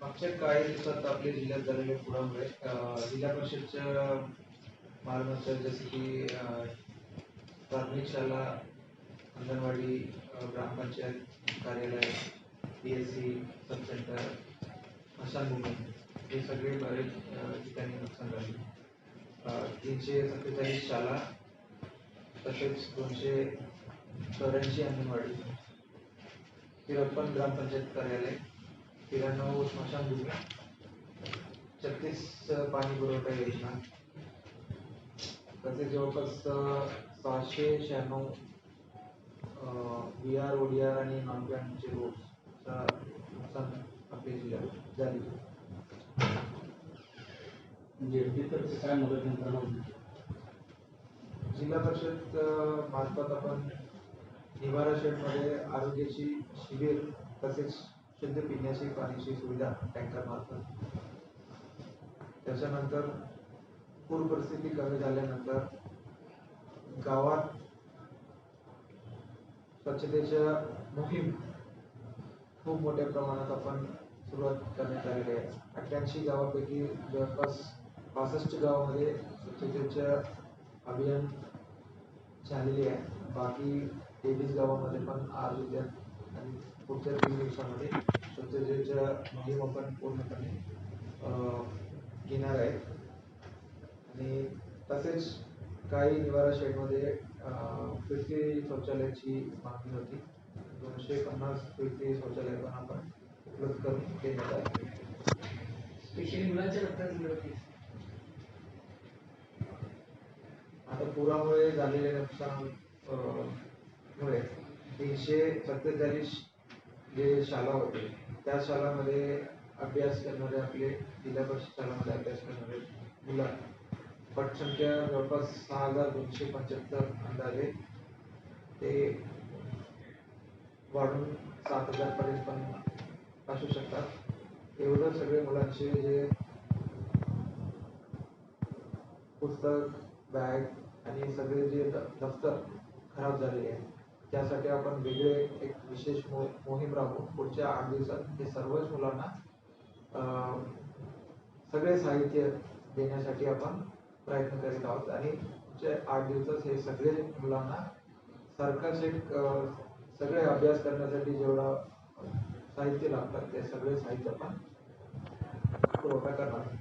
मागच्या काही दिवसात आपल्या जिल्ह्यात झालेल्या पुरामुळे जिल्हा परिषदच्या मालमत्ता जसे की प्राथमिक शाळा अंगणवाडी ग्रामपंचायत कार्यालय P S C sub centre स्मशानभूमी हे सगळे बरेच ठिकाणी नुकसान झाले. तीनशे सत्तेचाळीस शाळा तसेच दोनशे चौऱ्याऐंशी अंगणवाडी तिरपन्न ग्रामपंचायत कार्यालय त्र्याण्णव स्मशानभूमी छत्तीस पाणी पुरवठा योजना तसेच जवळपास सहाशे शहाण्णव B R O D R आणि नॉन बँकचे रोडचा नुकसान आपल्या जिल्ह्यात झाले. जेडपी तर्फे काय मदत यंत्रणा होती? जिल्हा परिषद मार्फत आपण निवारा शेडमध्ये आरोग्याची शिबिर तसेच शुद्ध पिण्याची पाण्याची सुविधा टँकर मार्फत. त्याच्यानंतर पूर परिस्थिती कमी झाल्यानंतर गावात स्वच्छतेच्या मोहीम खूप मोठ्या प्रमाणात आपण सुरुवात करण्यात आलेली आहे. अठ्ठ्याऐंशी गावापैकी जवळपास पासष्ट गावामध्ये स्वच्छतेच्या अभियान झालेली आहे. बाकी तेवीस गावामध्ये पण आज उद्या आणि पुढच्या तीन दिवसामध्ये स्वच्छतेच्या मोहीम आपण पूर्णपणे घेणार आहे. आणि तसेच काही निवारा शेडमध्ये फिरती शौचालयाची मागणी होती. दोनशे पन्नास फिरती शौचालय पण आपण उपलब्ध करून देण्यात आले. स्पेशली मुलांच्या पुरामुळे झालेले नुकसान मुळे तीनशे सत्तेचाळीस जे शाळा होते त्या शाळामध्ये अभ्यास करणारे आपले जिल्हा परिषद शाळामध्ये अभ्यास करणारे मुलं पटसंख्या जवळपास सहा हजार दोनशे पंच्याहत्तर अंदाजे ते वाढून सात हजारपर्यंत पण असू शकतात. एवढं सगळे मुलांचे जे पुस्तक बॅग आणि सगळे जे द- दफ्तर खराब झालेले आहे त्यासाठी आपण वेगळे एक विशेष मो मोहीम राबवू. पुढच्या आठ दिवसात हे सर्वच मुलांना सगळे साहित्य देण्यासाठी आपण प्रयत्न करीत आहोत. आणि पुढच्या आठ दिवसात हे सगळे मुलांना सरकारचे सगळे अभ्यास करण्यासाठी जेवढा साहित्य लागतात ते सगळे साहित्य आपण पुरवठा करणार